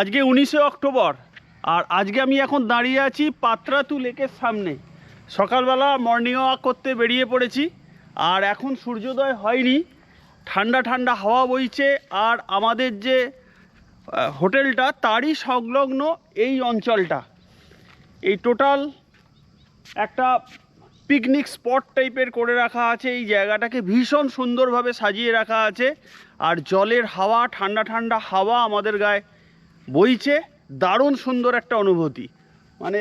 আজকে উনিশে অক্টোবর, আর আজকে আমি এখন দাঁড়িয়ে আছি পাত্রাতু লেকের সামনে। সকালবেলা মর্নিং ওয়াক করতে বেরিয়ে পড়েছি, আর এখন সূর্যোদয় হয়নি, ঠান্ডা ঠান্ডা হাওয়া বইছে, আর আমাদের যে হোটেলটা তারই সংলগ্ন এই অঞ্চলটা। এই টোটাল একটা পিকনিক স্পট টাইপের করে রাখা আছে, এই জায়গাটাকে ভীষণ সুন্দরভাবে সাজিয়ে রাখা আছে, আর জলের হাওয়া, ঠান্ডা ঠান্ডা হাওয়া আমাদের গায়ে বইছে, দারুণ সুন্দর একটা অনুভূতি। মানে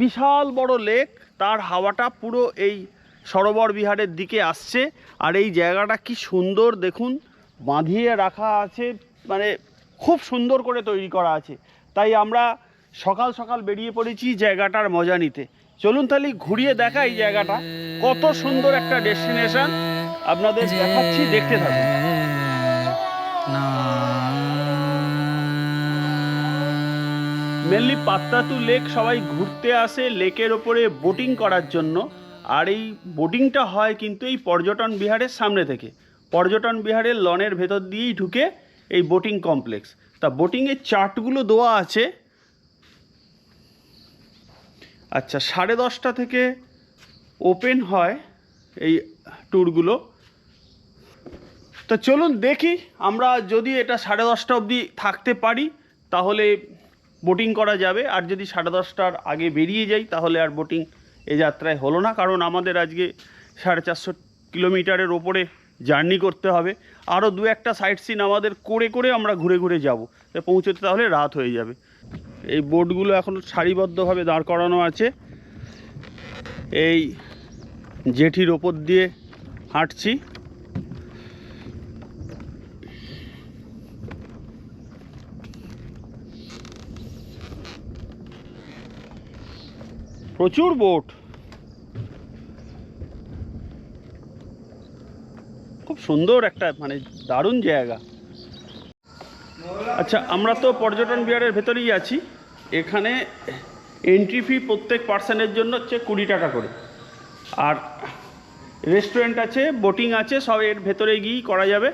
বিশাল বড় লেক, তার হাওয়াটা পুরো এই সরোবর বিহারের দিকে আসছে, আর এই জায়গাটা কি সুন্দর দেখুন, বাঁধিয়ে রাখা আছে মানে খুব সুন্দর করে তৈরি করা আছে। তাই আমরা সকাল সকাল বেরিয়ে পড়েছি জায়গাটার মজা নিতে। চলুন তাহলে ঘুরিয়ে দেখা এই জায়গাটা, কত সুন্দর একটা ডেস্টিনেশন। আপনাদের দেখাচ্ছি, দেখতে থাকুন। মেনলি পাত্তাতু লেক সবাই ঘুরতে আসে লেকের ওপরে বোটিং করার জন্য। আর এই বোটিংটা হয় কিন্তু এই পর্যটন বিহারের সামনে থেকে। পর্যটন বিহারের লনের ভেতর দিয়েই ঢুকে এই বোটিং কমপ্লেক্স তা বোটিংয়ের চার্টগুলো দেওয়া আছে। আচ্ছা সাড়ে দশটা থেকে ওপেন হয় এই ট্যুরগুলো তো চলুন দেখি, আমরা যদি এটা সাড়ে দশটা অবধি থাকতে পারি, তাহলে বোটিং করা যাবে। আর যদি সাড়ে দশটার আগে বেরিয়ে যাই, তাহলে আর বোটিং এ যাত্রায় হলো না। কারণ আমাদের আজকে সাড়ে চারশো কিলোমিটারের ওপরে জার্নি করতে হবে। আরও দু একটা সাইট সিন আমাদের করে করে আমরা ঘুরে ঘুরে যাব। পৌঁছতে তাহলে রাত হয়ে যাবে। এই বোটগুলো এখন সারিবদ্ধভাবে দাঁড় করানো আছে। এই জেঠির ওপর দিয়ে হাঁটছি। প্রচুর বোট। খুব সুন্দর একটা মানে দারুণ জায়গা। আচ্ছা আমরা তো পর্যটন বিহারের ভেতরেই আছি। এখানে এন্ট্রি ফি প্রত্যেক পার্সনের জন্য হচ্ছে কুড়ি টাকা করে। আর রেস্টুরেন্ট আছে বোটিং আছে, সব এর ভেতরে গিয়েই করা যাবে।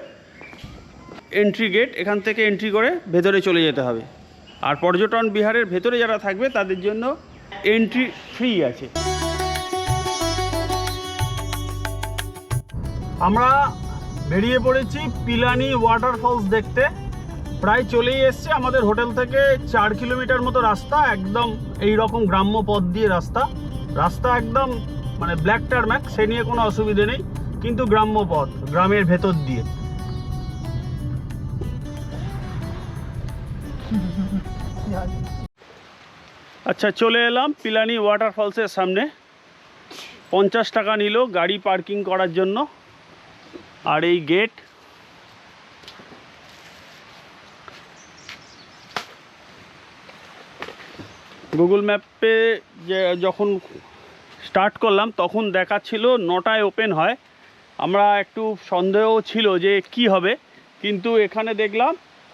এন্ট্রি গেট এখান থেকে এন্ট্রি করে ভেতরে চলে যেতে হবে। আর পর্যটন বিহারের ভেতরে যারা থাকবে, তাদের জন্য এন্ট্রি ফ্রি আছে। আমরা বেরিয়ে পড়েছি পিলানি ওয়াটারফলস দেখতে। প্রায় চলেই এসছে আমাদের হোটেল থেকে চার কিলোমিটার মতো রাস্তা একদম এই রকম গ্রাম্য পথ দিয়ে রাস্তা। রাস্তা একদম মানে ব্ল্যাক টারম্যাক সে নিয়ে কোনো অসুবিধে নেই কিন্তু গ্রাম্য পথ গ্রামের ভেতর দিয়ে। আচ্ছা চলে এলাম পিলানি ওয়াটারফলসের সামনে। পঞ্চাশ টাকা নিল গাড়ি পার্কিং করার জন্য। আর এই গেট। গুগল ম্যাপে যে যখন স্টার্ট করলাম, তখন দেখাচ্ছিল নটায় ওপেন হয়। আমরা একটু সন্দেহ ছিল যে কি হবে, কিন্তু এখানে দেখলাম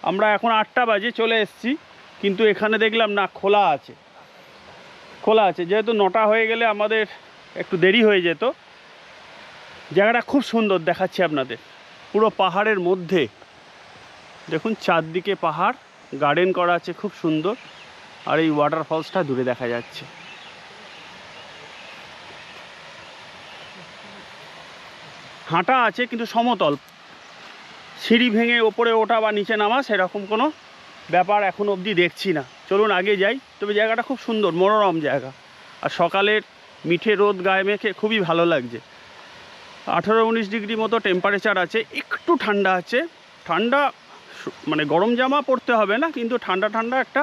আমরা এখন আটটা বাজে চলে এসেছি, কিন্তু এখানে দেখলাম না, খোলা আছে। খোলা আছে। যেহেতু নটা হয়ে গেলে আমাদের একটু দেরি হয়ে যেত। জায়গাটা খুব সুন্দর দেখাচ্ছি আপনাদের। পুরো পাহাড়ের মধ্যে। দেখুন, চারদিকে পাহাড় গার্ডেন করা আছে খুব সুন্দর। আর এই ওয়াটারফলসটা দূরে দেখা যাচ্ছে। হাঁটা আছে কিন্তু সমতল। সিঁড়ি ভেঙে ওপরে ওঠা বা নিচে নামা সেরকম কোনো ব্যাপার এখন অবধি দেখছি না। চলুন আগে যাই। তবে জায়গাটা খুব সুন্দর, মনোরম জায়গা। আর সকালের মিঠে রোদ গায়ে মেখে খুবই ভালো লাগছে। আঠারো উনিশ ডিগ্রি মতো টেম্পারেচার আছে, একটু ঠান্ডা আছে। ঠান্ডা মানে গরম জামা পরতে হবে না, কিন্তু ঠান্ডা ঠান্ডা একটা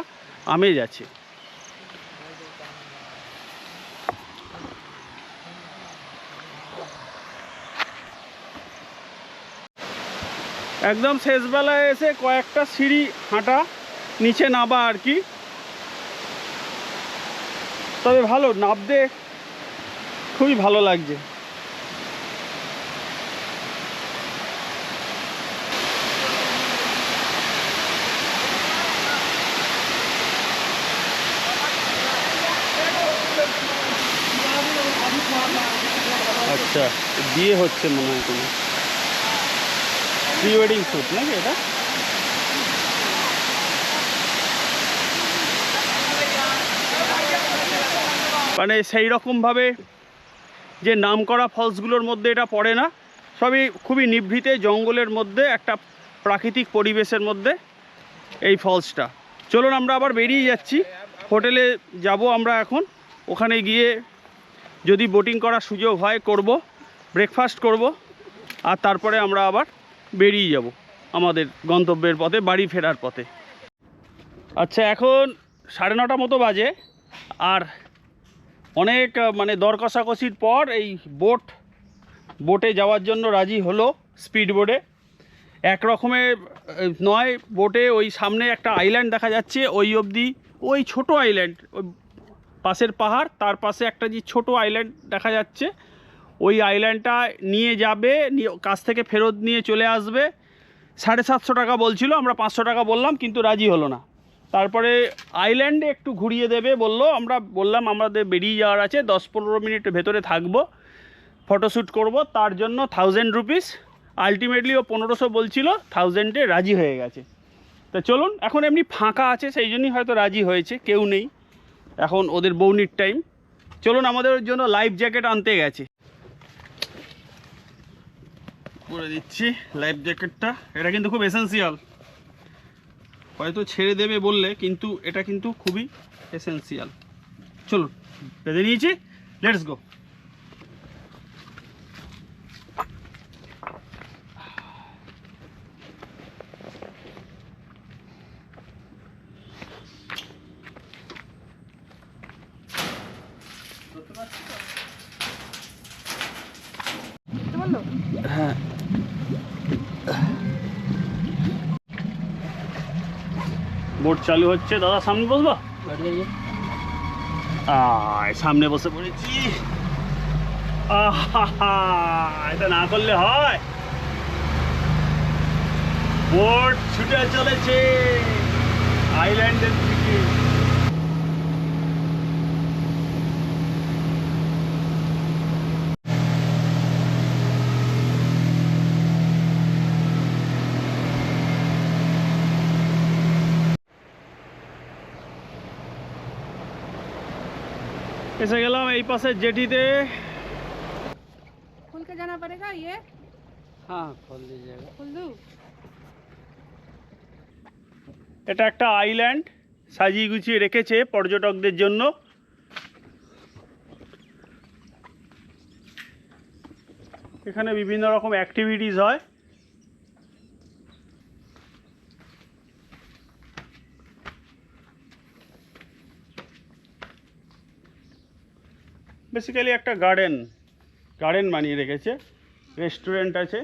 আমেজ আছে। একদম শেষবেলায় এসে কয়েকটা সিঁড়ি হাঁটা, নিচে নাবা আর কি। তবে ভালো নাবতে খুবই ভালো লাগছে। আচ্ছা বিয়ে হচ্ছে মনে হয় কোনো। প্রি ওয়েডিং শ্যুট নাকি এটা? মানে সেই রকমভাবে যে নাম করা ফলসগুলোর মধ্যে এটা পড়ে না। সবই খুবই নিভৃতে জঙ্গলের মধ্যে, একটা প্রাকৃতিক পরিবেশের মধ্যে এই ফলসটা। চলুন আমরা আবার বেরিয়ে যাচ্ছি। হোটেলে যাব আমরা এখন। ওখানে গিয়ে যদি বোটিং করার সুযোগ হয় করব ব্রেকফাস্ট করব, আর তারপরে আমরা আবার বেরিয়ে যাব আমাদের গন্তব্যের পথে, বাড়ি ফেরার পথে। আচ্ছা এখন সাড়ে নটা মতো বাজে, আর অনেক মানে দর কষাকষির পর এই বোট, বোটে যাওয়ার জন্য রাজি হলো স্পিড বোটে এক রকমের নয়, বোটে ওই সামনে একটা আইল্যান্ড দেখা যাচ্ছে, ওই অবধি ওই ছোট আইল্যান্ড ওই পাশের পাহাড়, তার পাশে একটা যে ছোট আইল্যান্ড দেখা যাচ্ছে। ওই আইল্যান্ডটা নিয়ে যাবে কাছ থেকে ফেরত নিয়ে চলে আসবে। সাড়ে সাতশো টাকা বলছিল, আমরা পাঁচশো টাকা বললাম, কিন্তু রাজি হলো না। তারপরে আইল্যান্ডে একটু ঘুরিয়ে দেবে বলল, আমরা বললাম আমাদের বেরিয়ে যাওয়ার আছে, দশ পনেরো মিনিট ভেতরে থাকব ফটোশ্যুট করব, তার জন্য থাউজেন্ড রুপিস আলটিমেটলি ও পনেরোশো বলছিল থাউজেন্ডে রাজি হয়ে গেছে। তা চলুন, এখন এমনি ফাঁকা আছে, সেই জন্যই হয়তো রাজি হয়েছে, কেউ নেই। এখন ওদের বৌনির টাইম চলুন, আমাদের জন্য লাইফ জ্যাকেট আনতে গেছে। করে দিচ্ছি লাইফ জ্যাকেটটা এটা কিন্তু খুব এসেন্সিয়াল হয়তো ছেড়ে দেবে বললে কিন্তু এটা কিন্তু খুবই এসেন্সিয়াল চলুন বেঁধে নিয়েছি লেটস গো চালু হচ্ছে। দাদা সামনে বসবো? আয় সামনে বসে পড়েছি। আহা এটা না করলে হয়। বোট ছুটে চলেছে। আইল্যান্ডের দিকে। এসে গেলাম এই পাশে জেটিতে। খুলকে জানা পড়েগা ইয়ে? হ্যাঁ খোল দিজিয়েগা খুল দু। এটা একটা আইল্যান্ড সাজিয়ে গুছিয়ে রেখেছে পর্যটকদের জন্য। এখানে বিভিন্ন রকম অ্যাক্টিভিটিস হয়। বেসিক্যালি একটা গার্ডেন গার্ডেন বানিয়ে রেখেছে রেস্টুরেন্ট আছে।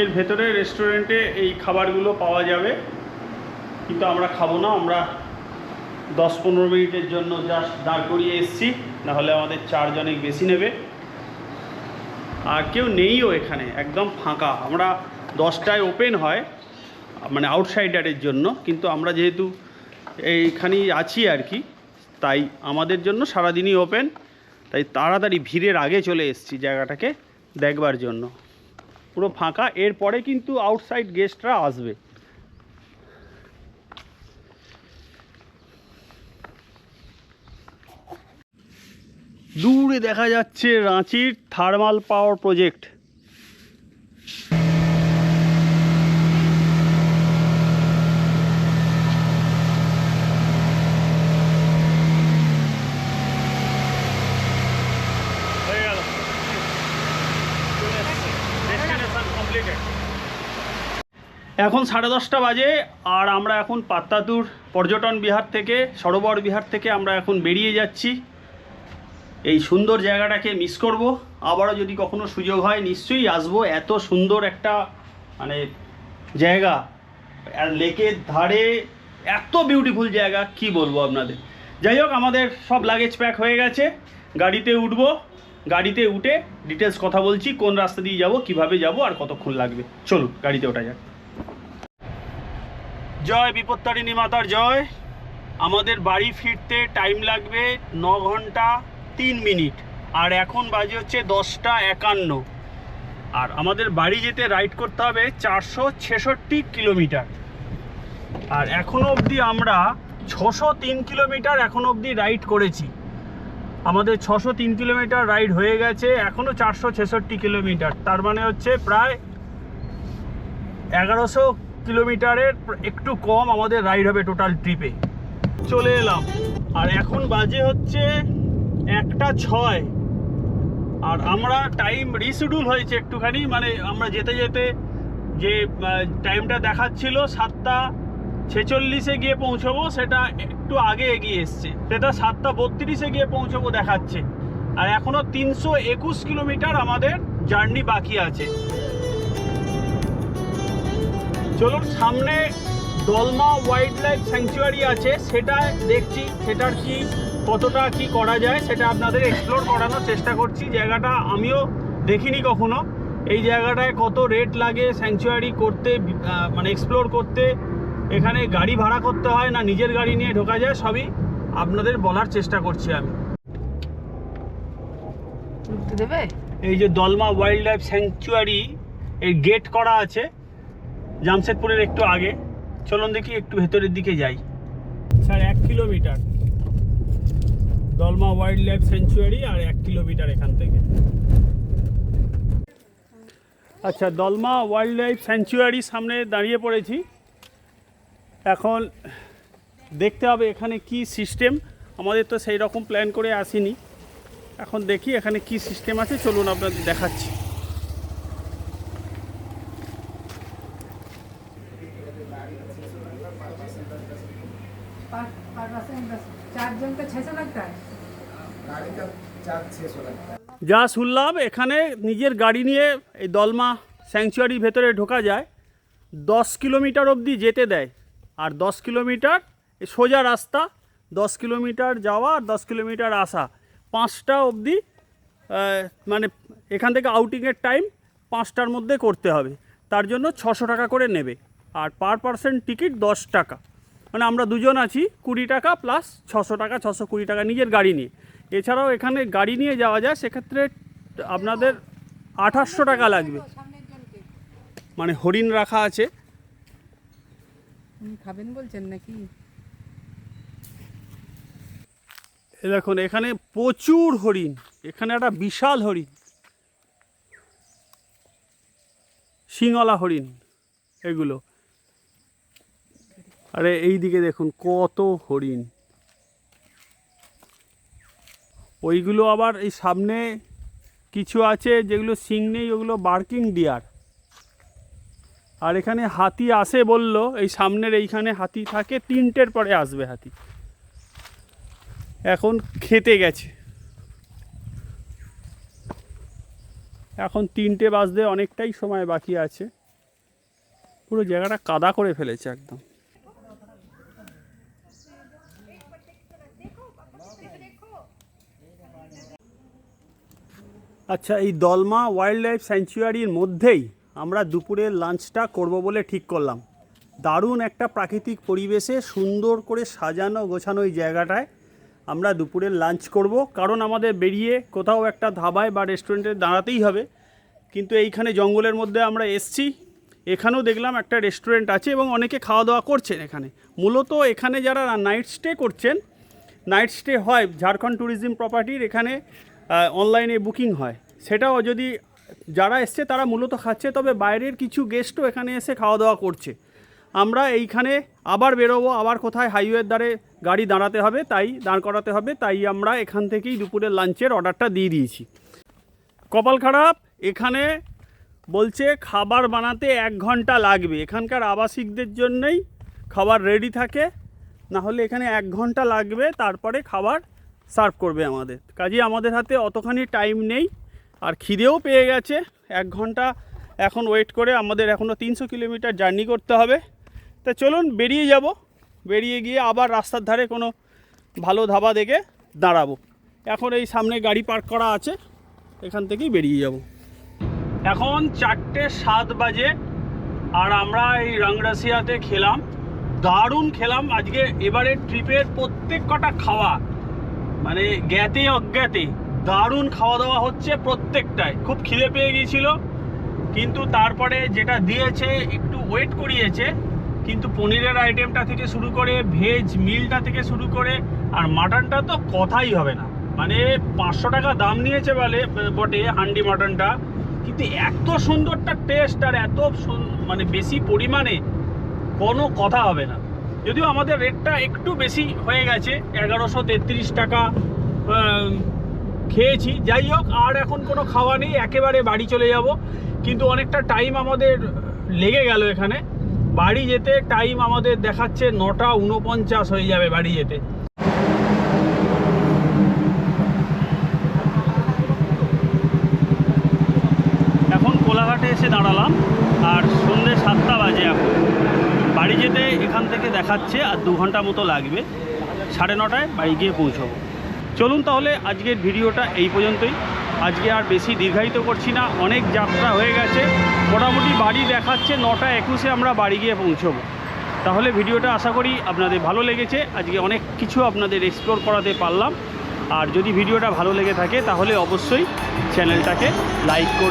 এর ভেতরে রেস্টুরেন্টে এই খাবারগুলো পাওয়া যাবে। কিন্তু আমরা খাব না, আমরা দশ পনেরো মিনিটের জন্য জাস্ট দাঁড় করিয়ে এসেছি, নাহলে আমাদের চারজনে বেশি নেবে। আর কেউ নেইও এখানে, একদম ফাঁকা। আমরা দশটায় ওপেন হয় মানে আউটসাইডারের জন্য। কিন্তু আমরা যেহেতু এইখানেই আছি আর কি। তাই আমাদের জন্য সারাদিনই ওপেন তাই তাড়াতাড়ি ভিড়ের আগে চলে এসেছি জায়গাটাকে দেখবার জন্য। পুরো ফাঁকা, এরপরে কিন্তু আউটসাইড গেস্টরা আসবে। দূরে দেখা যাচ্ছে রাঁচির থার্মাল পাওয়ার প্রজেক্ট হয়ে গেল ডেস্টিনেশন কমপ্লিটেড এখন সাড়ে দশটা বাজে, আর আমরা এখন পাত্তাতুর পর্যটন বিহার থেকে, সরোবর বিহার থেকে আমরা এখন বেরিয়ে যাচ্ছি। এই সুন্দর জায়গাটাকে মিস করব। আবারও যদি কখনো সুযোগ হয়, নিশ্চয়ই আসব। এত সুন্দর একটা মানে জায়গা। লেকের ধারে এত বিউটিফুল জায়গা, কি বলব আপনাদের? যাই হোক, আমাদের সব লাগেজ প্যাক হয়ে গেছে। গাড়িতে উঠবো। গাড়িতে উঠে ডিটেলস কথা বলছি, কোন রাস্তা দিয়ে যাব, কীভাবে যাব, আর কতক্ষণ লাগবে। চলুন, গাড়িতে ওঠা যাক। জয় বিপত্তারিণী মাতার জয়। আমাদের বাড়ি ফিরতে টাইম লাগবে ন ঘণ্টা তিন মিনিট। আর এখন বাজে হচ্ছে দশটা একান্ন। আর আমাদের বাড়ি যেতে রাইড করতে হবে চারশো ছেষট্টি কিলোমিটার। আর এখনও অবধি আমরা ছশো তিন কিলোমিটার এখনও অবধি রাইড করেছি। আমাদের ছশো তিন কিলোমিটার রাইড হয়ে গেছে এখনও চারশো ছেষট্টি কিলোমিটার। তার মানে হচ্ছে প্রায় এগারোশো কিলোমিটারের একটু কম আমাদের রাইড হবে টোটাল ট্রিপে চলে এলাম। আর এখন বাজে হচ্ছে একটা ছয়। আর আমরা টাইম রিশিডিউল হয়েছে একটুখানি মানে আমরা যেতে যেতে যে টাইমটা দেখাচ্ছিল সাতটা ছেচল্লিশে গিয়ে পৌঁছবো, সেটা একটু আগে এগিয়ে এসছে। সেটা সাতটা বত্রিশে গিয়ে পৌঁছবো দেখাচ্ছে। আর এখনও তিনশো একুশ কিলোমিটার আমাদের জার্নি বাকি আছে। চলুন সামনে দলমা ওয়াইল্ড লাইফ স্যাংচুয়ারি আছে। সেটা দেখছি সেটার কি কতটা কি করা যায় সেটা আপনাদের এক্সপ্লোর করানোর চেষ্টা করছি। জায়গাটা আমিও দেখিনি কখনো। এই জায়গাটায় কত রেট লাগে স্যাংচুয়ারি করতে মানে এক্সপ্লোর করতে এখানে গাড়ি ভাড়া করতে হয় না নিজের গাড়ি নিয়ে ঢোকা যায় সবই আপনাদের বলার চেষ্টা করছি আমি। দেবে? এই যে দলমা ওয়াইল্ড লাইফ স্যাংচুয়ারি এর গেট করা আছে। জামশেদপুরের একটু আগে। চলুন দেখি একটু ভেতরের দিকে যাই। স্যার এক kilometre. Dalma wildlife sanctuary আর এক কিলোমিটার এখান থেকে। আচ্ছা দলমা ওয়াইল্ড লাইফ স্যাংচুয়ারি সামনে দাঁড়িয়ে পড়েছি। এখন দেখতে হবে এখানে কি সিস্টেম। আমাদের তো সেই রকম প্ল্যান করে আসিনি। এখন দেখি এখানে কি সিস্টেম আছে। চলুন আপনাদের দেখাচ্ছি। যা শুনলাম, এখানে নিজের গাড়ি নিয়ে এই দলমা স্যাংচুয়ারির ভেতরে ঢোকা যায়, দশ কিলোমিটার অবধি যেতে দেয়। আর দশ কিলোমিটার সোজা রাস্তা, দশ কিলোমিটার যাওয়া আর দশ কিলোমিটার আসা। পাঁচটা অবধি মানে এখান থেকে আউটিংয়ের টাইম পাঁচটার মধ্যে করতে হবে। তার জন্য ছশো টাকা করে নেবে। আর পার পার্সেন্ট টিকিট দশ টাকা। মানে আমরা দুজন আছি, কুড়ি টাকা প্লাস ছশো টাকা, ছশো কুড়ি টাকা নিজের গাড়ি নিয়ে। এছাড়াও এখানে গাড়ি নিয়ে যাওয়া যায় সেক্ষেত্রে আপনাদের আঠাশশো টাকা লাগবে। মানে হরিণ রাখা আছে। খাবেন বলছেন নাকি? দেখুন এখানে প্রচুর হরিণ। এখানে একটা বিশাল হরিণ। সিংওয়ালা হরিণ এগুলো। আরে এই দিকে দেখুন কত হরিণ। ওইগুলো আবার এই সামনে কিছু আছে, যেগুলো সিং নেই, ওগুলো বার্কিং ডিয়ার। আর এখানে হাতি আসে বলল, এই সামনের এইখানে হাতি থাকে, তিনটের পরে আসবে হাতি। এখন খেতে গেছে। এখন তিনটে বাজতে অনেকটাই সময় বাকি আছে। পুরো জায়গাটা কাদা করে ফেলেছে একদম। আচ্ছা এই দলমা ওয়াইল্ড লাইফ স্যাংচুয়ারির মধ্যেই আমরা দুপুরের লাঞ্চটা করব বলে ঠিক করলাম। দারুণ একটা প্রাকৃতিক পরিবেশে সুন্দর করে সাজানো গোছানো এই জায়গাটায় আমরা দুপুরের লাঞ্চ করব। কারণ আমাদের বেরিয়ে কোথাও একটা ধাবায় বা রেস্টুরেন্টে দাঁড়াতেই হবে। কিন্তু এইখানে জঙ্গলের মধ্যে আমরা এসছি। এখানেও দেখলাম একটা রেস্টুরেন্ট আছে এবং অনেকে খাওয়া দাওয়া করছেন এখানে। মূলত এখানে যারা নাইট স্টে করছেন নাইট স্টে হয় ঝাড়খণ্ড ট্যুরিজম প্রপার্টির এখানে অনলাইনে বুকিং হয়। সেটাও যদি যারা এসছে, তারা মূলত খাচ্ছে, তবে বাইরের কিছু গেস্টও এখানে এসে খাওয়া দাওয়া করছে। আমরা এইখানে আবার বেরোবো, আবার কোথায় হাইওয়ের দ্বারে গাড়ি দাঁড়াতে হবে, তাই দাঁড় করাতে হবে, তাই আমরা এখান থেকেই দুপুরের লাঞ্চের অর্ডারটা দিয়ে দিয়েছি। কপাল খারাপ, এখানে বলছে খাবার বানাতে এক ঘণ্টা লাগবে। এখানকার আবাসিকদের জন্যই খাবার রেডি থাকে না হলে এখানে এক ঘণ্টা লাগবে, তারপরে খাবার সার্ভ করবে আমাদের। কাজে আমাদের হাতে অতখানি টাইম নেই, আর খিদেও পেয়ে গেছে। এক ঘণ্টা এখন ওয়েট করে আমাদের এখনও তিনশো কিলোমিটার জার্নি করতে হবে। তা চলুন, বেরিয়ে যাব। বেরিয়ে গিয়ে আবার রাস্তার ধারে কোনো ভালো ধাবা দেখে দাঁড়াবো। এখন এই সামনে গাড়ি পার্ক করা আছে, এখান থেকেই বেরিয়ে যাব। এখন চারটে সাত বাজে, আর আমরা এই রাংরাসিয়াতে খেলাম। দারুণ খেলাম। আজকে এবারে ট্রিপের প্রত্যেক কটা খাওয়া মানে জ্ঞাতে অজ্ঞাতে দারুণ খাওয়া দাওয়া হচ্ছে প্রত্যেকটায়। খুব খিদে পেয়ে গিয়েছিল, কিন্তু তারপরে যেটা দিয়েছে, একটু ওয়েট করিয়েছে, কিন্তু পনিরের আইটেমটা থেকে শুরু করে ভেজ মিলটা থেকে শুরু করে, আর মাটনটা তো কথাই হবে না। মানে পাঁচশো টাকা দাম নিয়েছে বলে, বটে হান্ডি মাটনটা কিন্তু এত সুন্দরটা টেস্ট আর এত মানে বেশি পরিমাণে কোনো কথা হবে না। যদিও আমাদের রেটটা একটু বেশি হয়ে গেছে, এগারোশো তেত্রিশ টাকা খেয়েছি। যাই হোক, আর এখন কোনো খাওয়া নেই, একেবারে বাড়ি চলে যাব। কিন্তু অনেকটা টাইম আমাদের লেগে গেল এখানে। বাড়ি যেতে টাইম আমাদের দেখাচ্ছে নটা উনপঞ্চাশ হয়ে যাবে বাড়ি যেতে। এখন কোলাঘাটে এসে দাঁড়ালাম, আর সন্ধ্যে সাতটা বাজে এখন। বাড়ি যেতে এখান থেকে দেখাচ্ছে আর দু ঘণ্টা মতো লাগবে। সাড়ে নটায় বাড়ি গিয়ে পৌঁছবো। চলুন তাহলে আজকের ভিডিওটা এই পর্যন্তই। আজকে আর বেশি দীর্ঘায়িত করছি না, অনেক যাত্রা হয়ে গেছে। মোটামুটি বাড়ি দেখাচ্ছে নটা একুশে আমরা বাড়ি গিয়ে পৌঁছবো। তাহলে ভিডিওটা আশা করি আপনাদের ভালো লেগেছে। আজকে অনেক কিছু আপনাদের এক্সপ্লোর করাতে পারলাম। আর যদি ভিডিওটা ভালো লেগে থাকে তাহলে অবশ্যই চ্যানেলটাকে লাইক